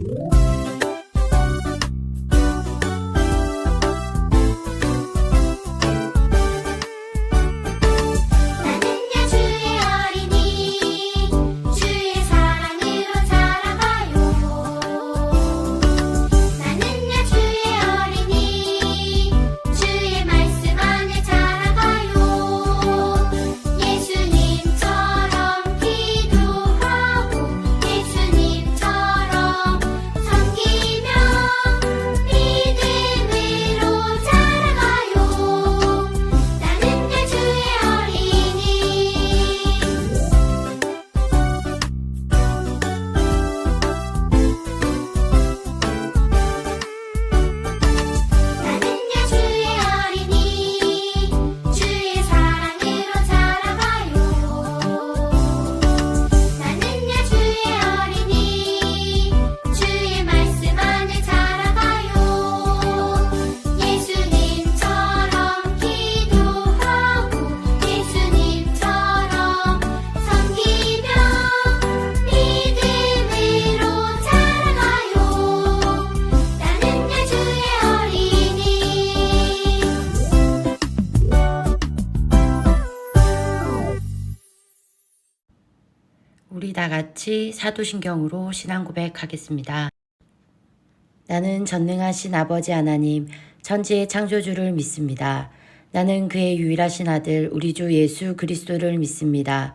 나는 다 같이 사도신경으로 신앙 고백하겠습니다. 나는 전능하신 아버지 하나님, 천지의 창조주를 믿습니다. 나는 그의 유일하신 아들, 우리 주 예수 그리스도를 믿습니다.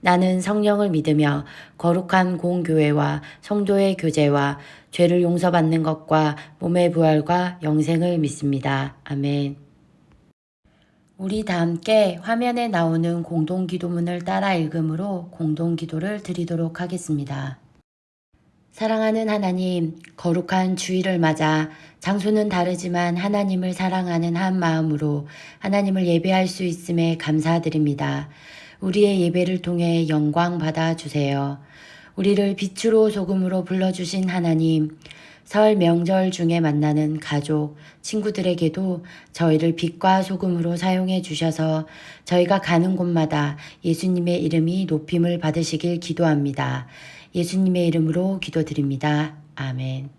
나는 성령을 믿으며 거룩한 공교회와 성도의 교제와 죄를 용서받는 것과 몸의 부활과 영생을 믿습니다. 아멘. 우리 다 함께 화면에 나오는 공동 기도문을 따라 읽음으로 공동 기도를 드리도록 하겠습니다. 사랑하는 하나님, 거룩한 주일을 맞아 장소는 다르지만 하나님을 사랑하는 한 마음으로 하나님을 예배할 수 있음에 감사드립니다. 우리의 예배를 통해 영광 받아 주세요. 우리를 빛으로 소금으로 불러주신 하나님, 설 명절 중에 만나는 가족, 친구들에게도 저희를 빛과 소금으로 사용해 주셔서 저희가 가는 곳마다 예수님의 이름이 높임을 받으시길 기도합니다. 예수님의 이름으로 기도드립니다. 아멘.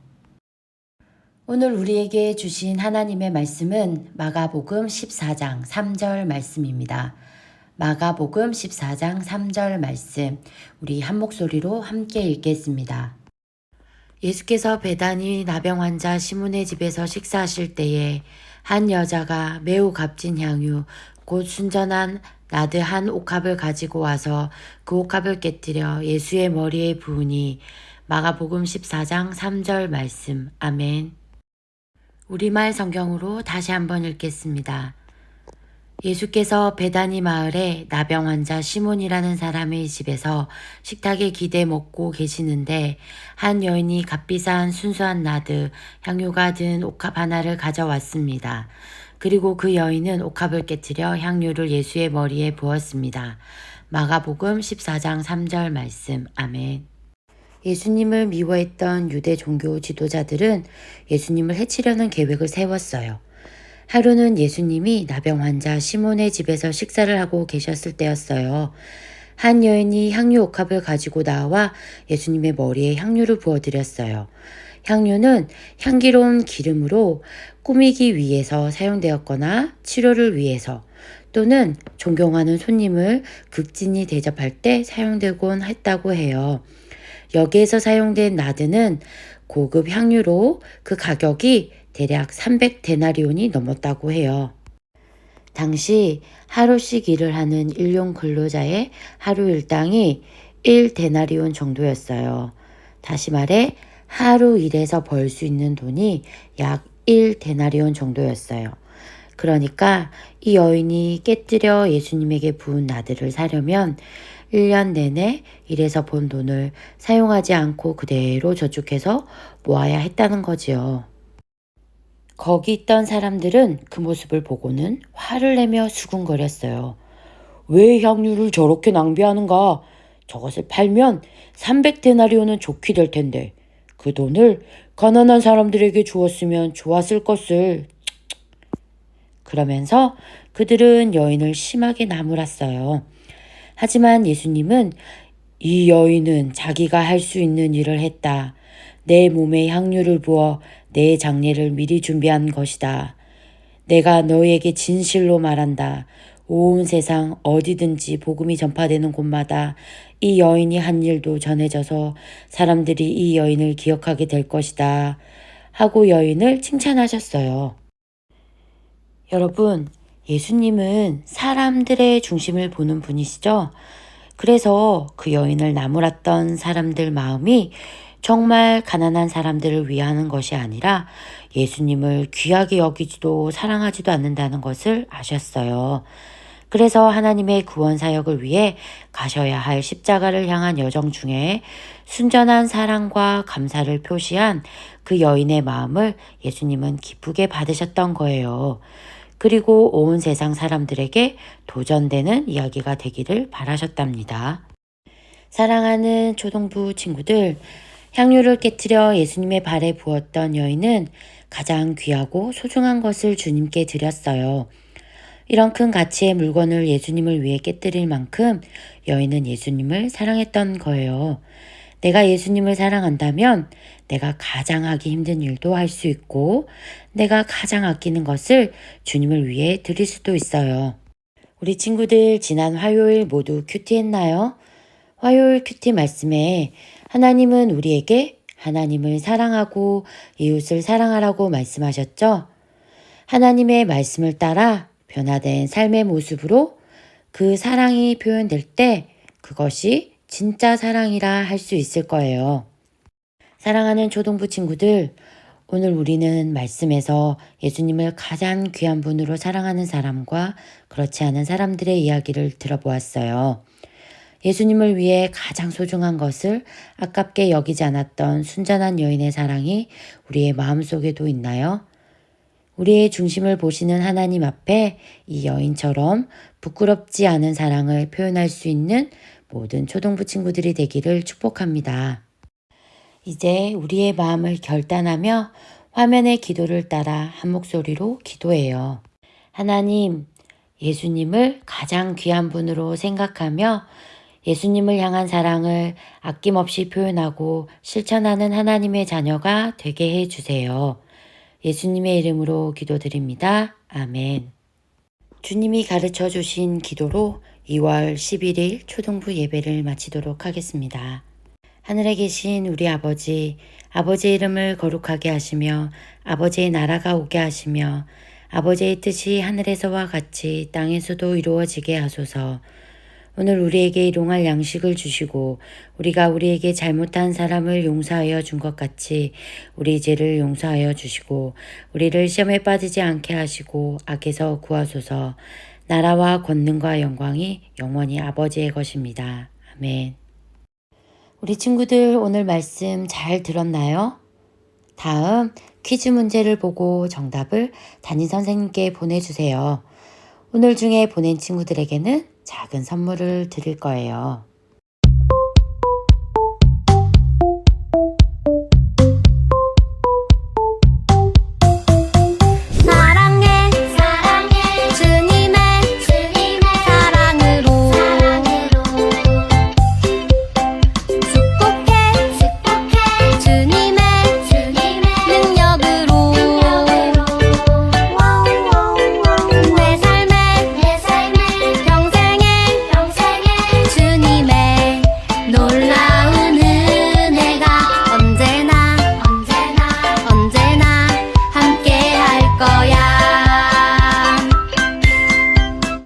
오늘 우리에게 주신 하나님의 말씀은 마가복음 14장 3절 말씀입니다. 마가복음 14장 3절 말씀, 우리 한 목소리로 함께 읽겠습니다. 예수께서 배단이 나병 환자 시몬의 집에서 식사하실 때에 한 여자가 매우 값진 향유, 곧 순전한 나드 한 옥합을 가지고 와서 그 옥합을 깨뜨려 예수의 머리에 부으니 마가복음 14장 3절 말씀. 아멘. 우리말 성경으로 다시 한번 읽겠습니다. 예수께서 베다니 마을에 나병 환자 시몬이라는 사람의 집에서 식탁에 기대 먹고 계시는데 한 여인이 값비싼 순수한 나드 향유가 든 옥합 하나를 가져왔습니다. 그리고 그 여인은 옥합을 깨뜨려 향유를 예수의 머리에 부었습니다. 마가복음 14장 3절 말씀. 아멘. 예수님을 미워했던 유대 종교 지도자들은 예수님을 해치려는 계획을 세웠어요. 하루는 예수님이 나병 환자 시몬의 집에서 식사를 하고 계셨을 때였어요. 한 여인이 향유 옥합을 가지고 나와 예수님의 머리에 향유를 부어드렸어요. 향유는 향기로운 기름으로 꾸미기 위해서 사용되었거나 치료를 위해서 또는 존경하는 손님을 극진히 대접할 때 사용되곤 했다고 해요. 여기에서 사용된 나드는 고급 향유로 그 가격이 대략 300데나리온이 넘었다고 해요. 당시 하루씩 일을 하는 일용 근로자의 하루 일당이 1데나리온 정도였어요. 다시 말해 하루 일해서 벌 수 있는 돈이 약 1데나리온 정도였어요. 그러니까 이 여인이 깨뜨려 예수님에게 부은 나들을 사려면 1년 내내 일해서 본 돈을 사용하지 않고 그대로 저축해서 모아야 했다는 거지요. 거기 있던 사람들은 그 모습을 보고는 화를 내며 수군거렸어요. 왜 향유를 저렇게 낭비하는가? 저것을 팔면 300데나리온은 좋게 될 텐데 그 돈을 가난한 사람들에게 주었으면 좋았을 것을. 그러면서 그들은 여인을 심하게 나무랐어요. 하지만 예수님은 이 여인은 자기가 할 수 있는 일을 했다. 내 몸에 향유를 부어 내 장례를 미리 준비한 것이다. 내가 너에게 진실로 말한다. 온 세상 어디든지 복음이 전파되는 곳마다 이 여인이 한 일도 전해져서 사람들이 이 여인을 기억하게 될 것이다. 하고 여인을 칭찬하셨어요. 여러분, 예수님은 사람들의 중심을 보는 분이시죠? 그래서 그 여인을 나무랐던 사람들 마음이 정말 가난한 사람들을 위하는 것이 아니라 예수님을 귀하게 여기지도 사랑하지도 않는다는 것을 아셨어요. 그래서 하나님의 구원 사역을 위해 가셔야 할 십자가를 향한 여정 중에 순전한 사랑과 감사를 표시한 그 여인의 마음을 예수님은 기쁘게 받으셨던 거예요. 그리고 온 세상 사람들에게 도전되는 이야기가 되기를 바라셨답니다. 사랑하는 초동부 친구들, 향유를 깨뜨려 예수님의 발에 부었던 여인은 가장 귀하고 소중한 것을 주님께 드렸어요. 이런 큰 가치의 물건을 예수님을 위해 깨뜨릴 만큼 여인은 예수님을 사랑했던 거예요. 내가 예수님을 사랑한다면 내가 가장 하기 힘든 일도 할 수 있고 내가 가장 아끼는 것을 주님을 위해 드릴 수도 있어요. 우리 친구들 지난 화요일 모두 큐티 했나요? 화요일 큐티 말씀에 하나님은 우리에게 하나님을 사랑하고 이웃을 사랑하라고 말씀하셨죠? 하나님의 말씀을 따라 변화된 삶의 모습으로 그 사랑이 표현될 때 그것이 진짜 사랑이라 할 수 있을 거예요. 사랑하는 초동부 친구들, 오늘 우리는 말씀에서 예수님을 가장 귀한 분으로 사랑하는 사람과 그렇지 않은 사람들의 이야기를 들어보았어요. 예수님을 위해 가장 소중한 것을 아깝게 여기지 않았던 순전한 여인의 사랑이 우리의 마음속에도 있나요? 우리의 중심을 보시는 하나님 앞에 이 여인처럼 부끄럽지 않은 사랑을 표현할 수 있는 모든 초동부 친구들이 되기를 축복합니다. 이제 우리의 마음을 결단하며 화면의 기도를 따라 한 목소리로 기도해요. 하나님, 예수님을 가장 귀한 분으로 생각하며 예수님을 향한 사랑을 아낌없이 표현하고 실천하는 하나님의 자녀가 되게 해 주세요. 예수님의 이름으로 기도드립니다. 아멘. 주님이 가르쳐 주신 기도로 2월 11일 초동부 예배를 마치도록 하겠습니다. 하늘에 계신 우리 아버지, 아버지의 이름을 거룩하게 하시며 아버지의 나라가 오게 하시며 아버지의 뜻이 하늘에서와 같이 땅에서도 이루어지게 하소서. 오늘 우리에게 일용할 양식을 주시고 우리가 우리에게 잘못한 사람을 용서하여 준 것 같이 우리 죄를 용서하여 주시고 우리를 시험에 빠지지 않게 하시고 악에서 구하소서. 나라와 권능과 영광이 영원히 아버지의 것입니다. 아멘. 우리 친구들 오늘 말씀 잘 들었나요? 다음 퀴즈 문제를 보고 정답을 담임 선생님께 보내주세요. 오늘 중에 보낸 친구들에게는 작은 선물을 드릴 거예요.